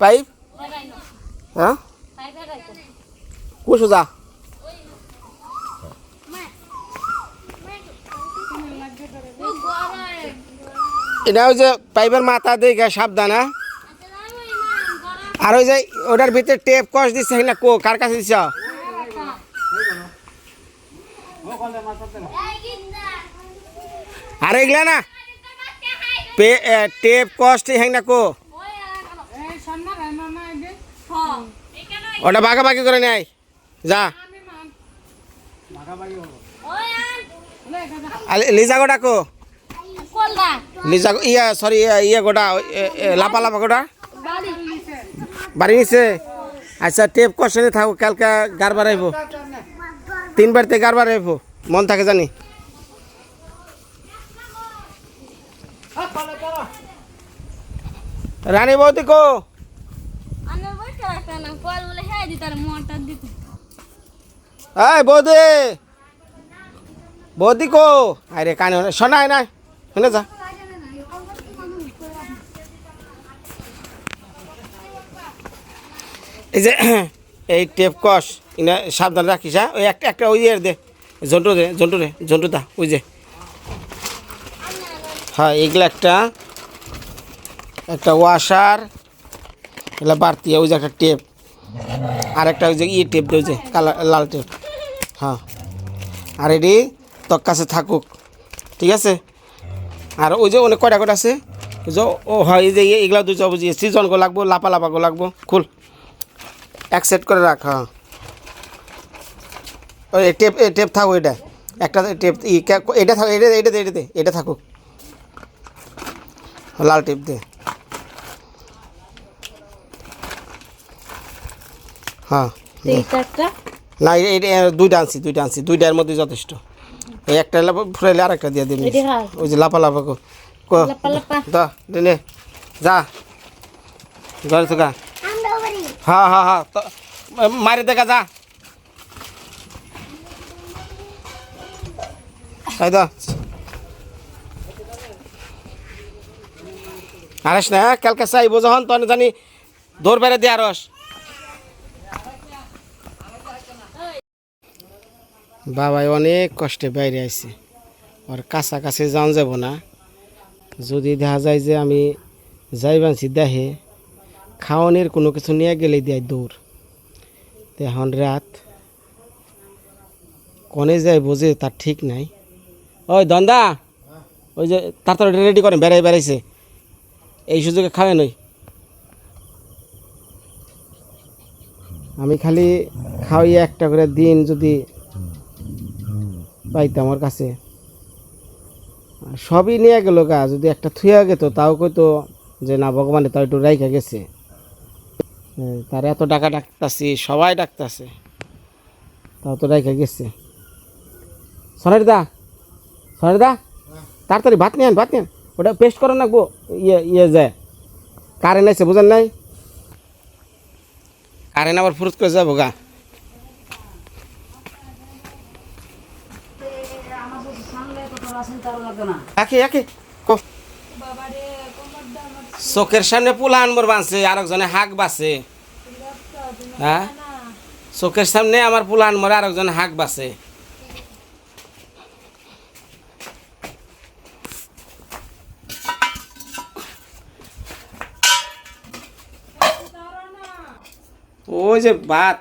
Pipe হ্যাঁ কুসু যা এটা ওই যে পাইপের মাথা দিয়ে সাবধান হ্যাঁ আর ওই যে ওটার ভিতরে টেপ কষ দিচ্ছে না কো কার কাছে দিছ আর এগুলা না পে- এ, টেপ কষ্ট হ্যাং না কো ওটা বাগাবাগি করে নেয়। যা। লিজা গোটা কো? লিজা ইয়া সরি ইয়া গোটা লাপা লাপা গোটা? বাড়ি নিছে। আচ্ছা টেপ কষ্টে থাকো, কালকে গারবার আইব। তিন বাড়িতে গারবার আইব। মন থাকে জানি। রানী বৌদি কো? এই বৌদি। বৌদি কো? আরে কানে শোনায় না। শুনে যা। এই যে, এই টেপ কষ ইনা সাবধান রাখিস হ্যাঁ? ওই একটা একটা ওই ইয়ে দে। জন্টু দে, জন্টু রে জন্টু দা, ওই যে। হ্যাঁ এগুলো একটা একটা ওয়াশার এগুলো বাড়তি, ওই যে একটা টেপ আর একটা ওই যে ইয়ে টেপ ওই যে কালার লাল টেপ। হ্যাঁ। আর এটি তোর কাছে থাকুক, ঠিক আছে? আর ওই যে অনেক কয়টা কয়টা আছে? যে, ও হয়, এই যে এগুলো দুই বুঝি সিজন গো লাগবো লাপা লাপা গো লাগবো, খুল। এক সেট করে রাখ হ্যাঁ। ওই টেপ টেপ থাকুক এটা। একটা টেপ এটা থাকুক, এটা এটা দে এটা থাকুক। লাল টেপ দে হ্যাঁ। দে। না এই- এই এই দুইটা আনছি দুইটা আনছি। দুইটার মধ্যে যথেষ্ট। এই একটা ফুরাইলে আর একটা দিয়ে দিবি। ওই যে লাপা লাপা দা দে নে যা। ঘরে থাকা হ্যাঁ হ্যাঁ হ্যাঁ। তো মারি দেখা যা। তাই তো আরেস না কালকে চাইব যখন তখন জানি দৌড় বেড়ে দিয়ে আরস। বাবাই অনেক কষ্টে বাইরে আইছে। ওর কাছাকাছি যাওয়া যাব না। যদি দেখা যায় যে আমি যাইবানছি দেখে খাওয়ানোর কোনো কিছু নিয়ে গেলে দেয় দৌড়। এখন রাত। কনে যায় বোঝে তার ঠিক নাই। ওই দন্দা, ওই যে তাড়াতাড়ি রেডি করেন, বেড়াই বেড়াইছে। এই সুযোগে খাওয়াই নই। আমি খালি খাওয়াই একটা করে দিন যদি পাইতাম আমার কাছে। সবই নিয়ে গেল গা, যদি একটা থুয়া গেত, তাও কইতো যে না, ভগবানে তাও একটু রাইখা গেছে। তার এত টাকা ডাকতাছি, সবাই ডাকতাছে। তাও তো রাইখা গেছে। সনারি দা সনারি দা তাড়াতাড়ি ভাত নিয়ে আন, ভাত নিয়ে ওটা পেস্ট করে রাখব ইয়ে ইয়ে যায়। কারেন্ট আছে বুঝেন নাই? কারেন্ট আবার ফুরুত করে যাব গা? একে একে চোখের সামনে পোলা আনবর বাঁচছে আর একজনে হাক বাঁচে হ্যাঁ? চোখের সামনে আমার পোলা আনবর আর একজনে হাক বাঁচে ওই যে ভাত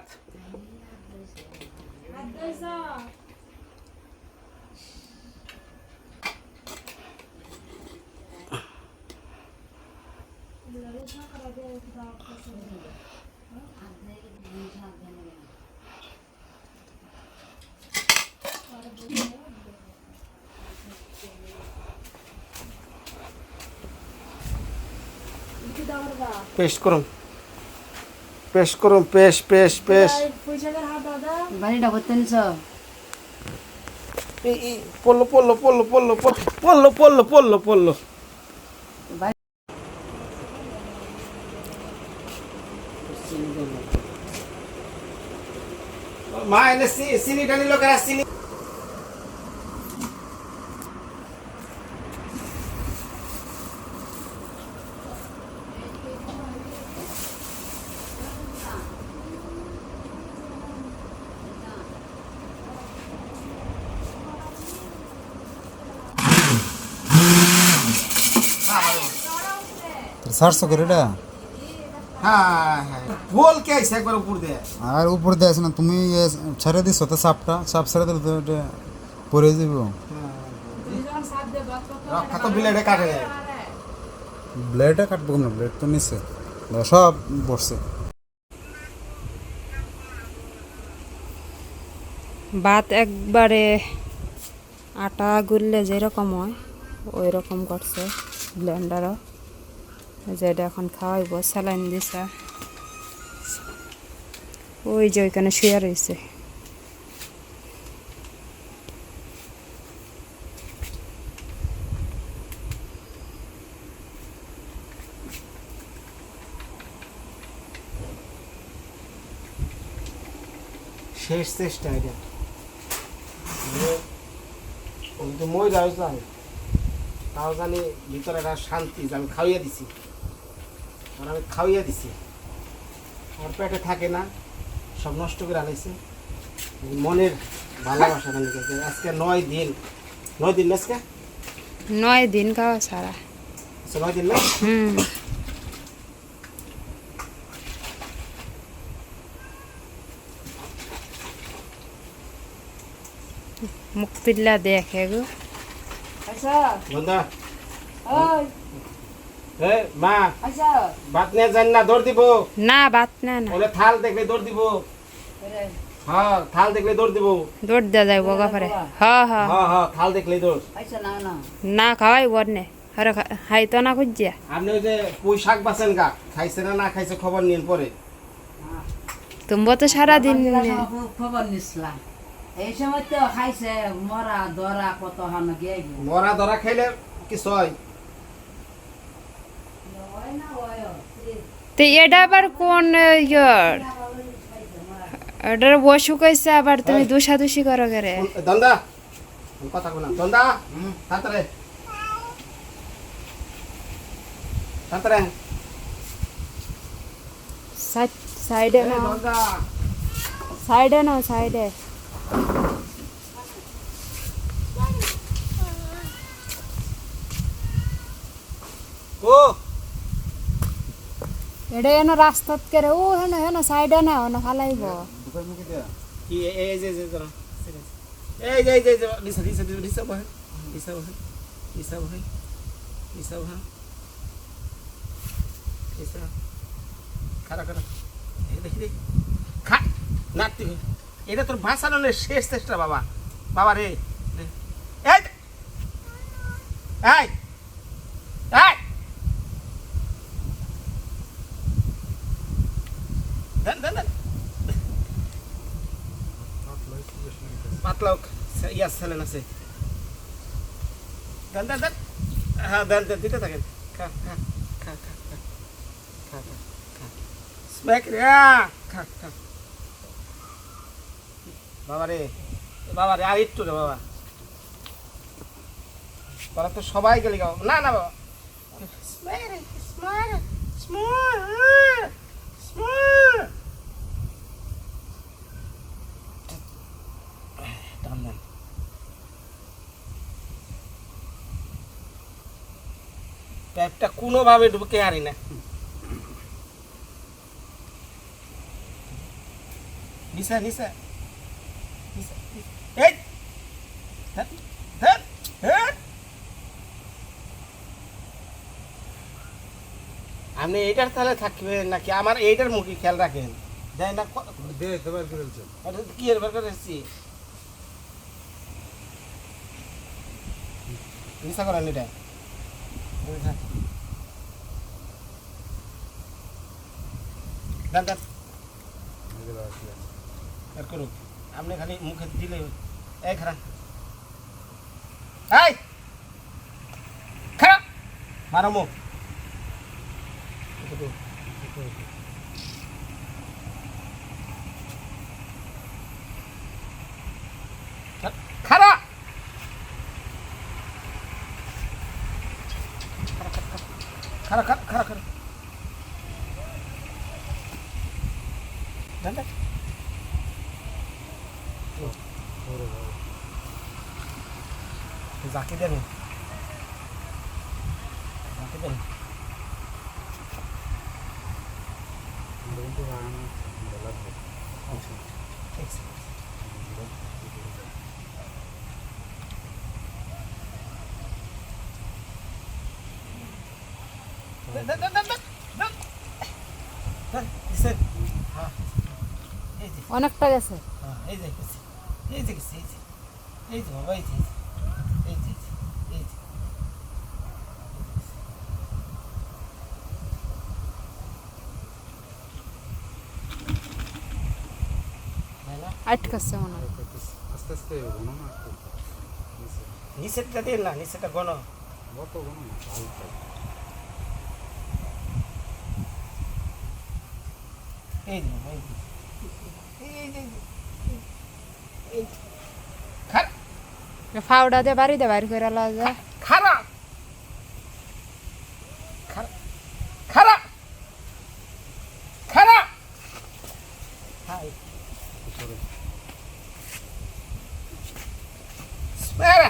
পেস্ট করুন। পেস্ট করুন পেস্ট পেস্ট পেস্ট। বাড়িটা করতে নিছ এই এই পড়ল পড়ল পড়ল পড়ল পড়ল পড়ল পড়ল পড়ল মা এনে চিনিটা নিল কেন চিনি চারশো করে এটা হ্যাঁ হ্যাঁ। আর উপর দিয়ে আছে না তুমি ছেড়ে দিচ্ছ তো সাপটা। সাপ ছেড়ে দিলে তো এটা পরে যাব দেয় ব্লেডে কাটবো না ব্লেড তো নিচে। সব বসছে। ভাত একবারে আটা গুললে যেরকম হয় ওই রকম করছে ব্লেন্ডারও যেটা এখন খাওয়াইব, স্যালাইন দিছে। ওই যে ওইখানে শুয়ে রয়েছে শেষ চেষ্টা এটা। ওই তো মই যাই তাও জানি ভিতরে একটা শান্তি আমি খাওয়াইয়া দিছি। আর আমি খাওয়াইয়া দিছি। আর পেটে থাকে না সব নষ্ট করে আনাইছে। মনের ভালোবাসা না আজকে নয় দিন নয় দিন আজকে? নয় দিন খাওয়া সারা আচ্ছা, নয় দিন না? হুম। মুখ পিল্লা দেখে গো। আচ্ছা। বন্ধা। ওই। মা আচ্ছা। ভাত নিয়ে যান না দৌড় দিব। না বাত না না। বলে থাল দেখলে দৌড় দিব। হ্যাঁ থাল দেখলে দৌড় দিব। দৌড় দেওয়া যায় বগা পারে হ হ। হ্যাঁ হ্যাঁ থাল দেখলে দৌড়। আচ্ছা না না না খাওয়াই বর্নে আরে হাই তো না খুঁজিয়া আপনি ওই যে পুঁই শাক বাছেন গা খাইছে না না খাইছে খবর নিন পরে। তুমি তো সারাদিন খবর নিছিলাম। এই সময় তো খাইছে মরা দরা কত হান গিয়ে মরা ধরা খাইলে কিছু হয়। তো এটা আবার কোন ইয়র এটার বসু কইছে আবার তুমি দুষাদুষি করো করে? দন্দা। কথা কোনা দন্দা তাড়াতাড়ি। তাড়াতাড়ি। সাইডে এই নাও। দন্দা। সাইডে নাও সাইডে ও এটা এন রাস্তাত করে ও হেন হেন সাইডে না হেন ফালাইব কি এই- যে যে ধরো এই যে যে যে দিশা দিশা দিশা বহে দিশা বহে দিশা বহে দিশা বহে এই দেখি দেখি খা নাতি এটা তোর ভাষানোর শেষ চেষ্টা বাবা বাবা রে এই এই দেন দেন দেন পাতলা ইয়া ছেলেন আছে দেন দেন দেন হ্যাঁ দেন দেন দিতে থাকেন খা খা খা খা খা খা খা খা স্ম্যাক রে খা খা বাবা রে বাবা রে, আর একটু রে বাবা। তোরা তো সবাই গেলি গাও না না, বাবা। স্ম্যাক রে স্ম্যাক স্ম্যাক প্যাপটা কোনোভাবে ঢুকে হারি না। নিসা নিসা এই। আপনি এইটার তাহলে থাকবেন নাকি? আমার এইটার মুখে খেয়াল রাখেন। দেয় না ক- এর বের করে এসছি নিশা করেন এটা। দেন দেন বের করুক। আপনি খালি মুখে দিলে এই খারাপ এই! খারাপ মারো মুখ খারাপ খারাপ খারাপ খারাপ খারাপ দেন দেন যাকে দেন যাকে দেন কিন্তু লাগানো লাগবে ঠিক আছে। দে, দে, দে, দে, দে, দে। দে, দিছে। হ্যাঁ। এই যে, অনেকটা গেছে হ্যাঁ, এই যে গেছে। এই যে গেছে, এই যে। এই যে বাবা, এই যে, এই যে, এই যে, এই যে। আটকাছে মনে হয় আস্তে আস্তে ঘন না। নিচেরটা দিন না নিচেরটা ঘন না হালকা এই ফাউডা দিয়ে বাড়ি দিয়ে বাইর করে লওয়া যায় খারাপ খারাপ খারাপ খারাপ হাই উপরে স্পেরা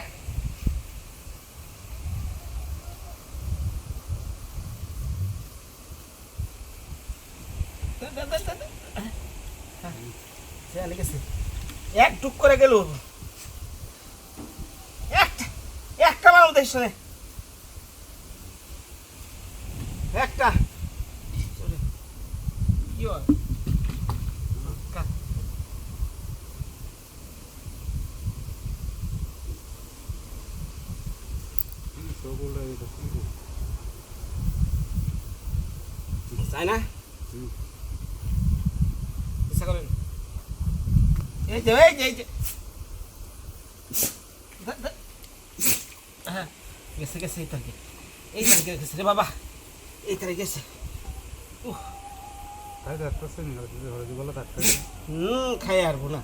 এক টুক করে গেল। একটা একটা মারো দেশ একটা। কি হয়? তাই না? এই যে এই যে এই যে ধর, ধর। হ্যাঁ গেছে এই তারিখে। এই তারিখে গেছে রে বাবা। এই তারিখে গেছে। হুম খাই আরবো না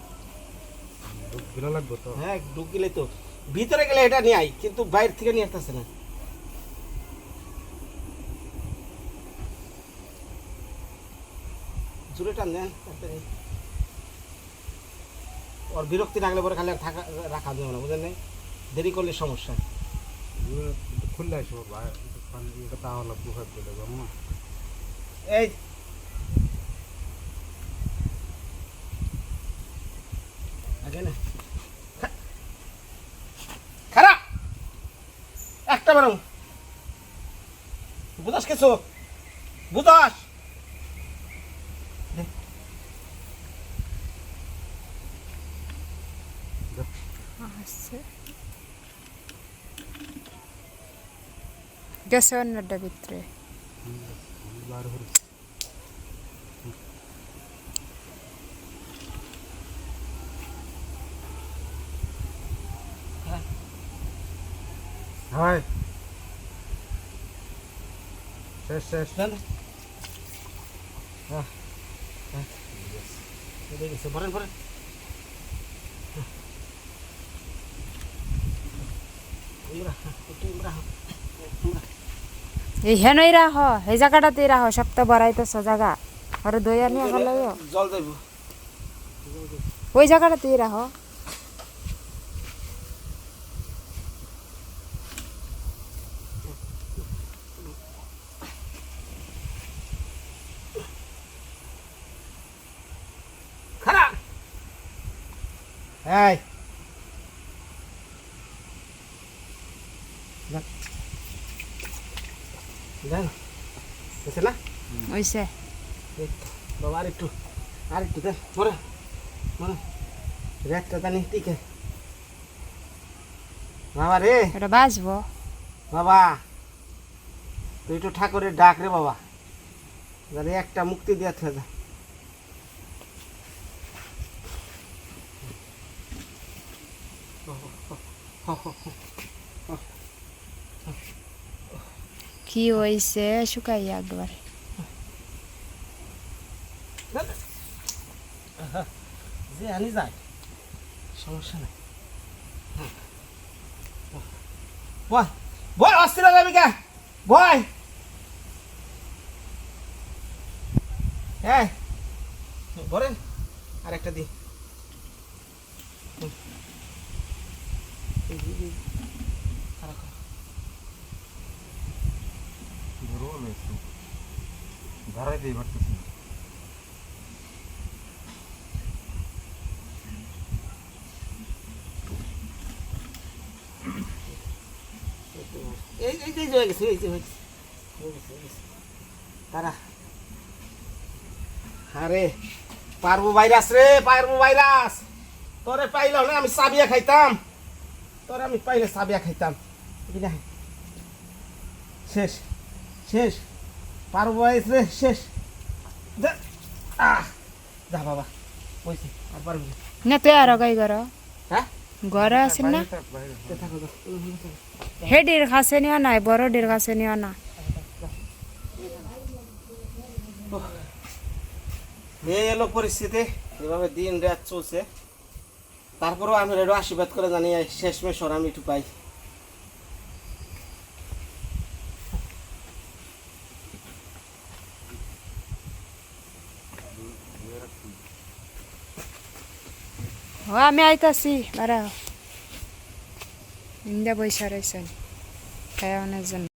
গিলা লাগবে তো। হ্যাঁ ঢুক গেলে তো। ভিতরে গেলে এটা নিয়ে আই কিন্তু বাইরে থেকে নিয়ে আসতেছে না। জোরে টান দেন। ওর বিরক্তি লাগলে পরে খালি থাকা রাখা যাবে না বুঝলেন? দেরি করলে সমস্যা। খুললে আসব পানি তাহলে বুঝার দিলে না এই খারাপ একটা বেরো বুঝাস কিছু বুঝাস আসছে। গেছে অন্যটা ভিতরে হাই শেষ শেষ হ্যাঁ হ্যাঁ ভরেন ভরেন একটু ইমরা ইমরা এই হেনই রাহ এই জায়গাটাতেই রাহ সপ্তাহ বাড়াইতেছ জায়গা। আরে দইয়া নিয়ে গেল জল দেব। ওই জায়গাটাতেই রাহ। খারাপ এই দেন দেন গেছে না? ওইসে বাবা আর একটু আর একটু দেন মরে মরে। রেটটা জানি টিকে। বাবা রে। এটা বাঁচবো। বাবা তুই একটু ঠাকুরের ডাক রে বাবা। যাতে একটা মুক্তি দিয়ে থেকে যা কি হইছে শুকাইয়া একবার যে আনি যায় সমস্যা নাই। বয় বয় অস্থির যাবি কে বয় হ্যাঁ বলেন আর একটা চলে এসছে ধারাইতেই পারতেছি এই এই যে গেছে, এই যে তারা আরে ভাইরাস রে, পারব ভাইরাস। তোরে পাইলে আমি সাবিয়া খাইতাম। তোরে আমি পাইলে সাবিয়া খাইতাম। শেষ। শেষ। পারব রে শেষ। যা। আহ। যা বাবা বলছি আর পারবি না। তুই আর গাই ঘর হ্যাঁ? ঘর আছেন না। হে ডের কাছে নিও না বড় ডের কাছে নিও না। এই এলো পরিস্থিতি। এভাবে দিন রাত চলছে। তারপরেও আমি রেডো আশীর্বাদ করে জানি এই শেষমেশ ওর আমি একটু পাই। ও আমি আইতাছি বারা ইন্দা বৈশা রয়েছেন খাওয়ানোর জন্য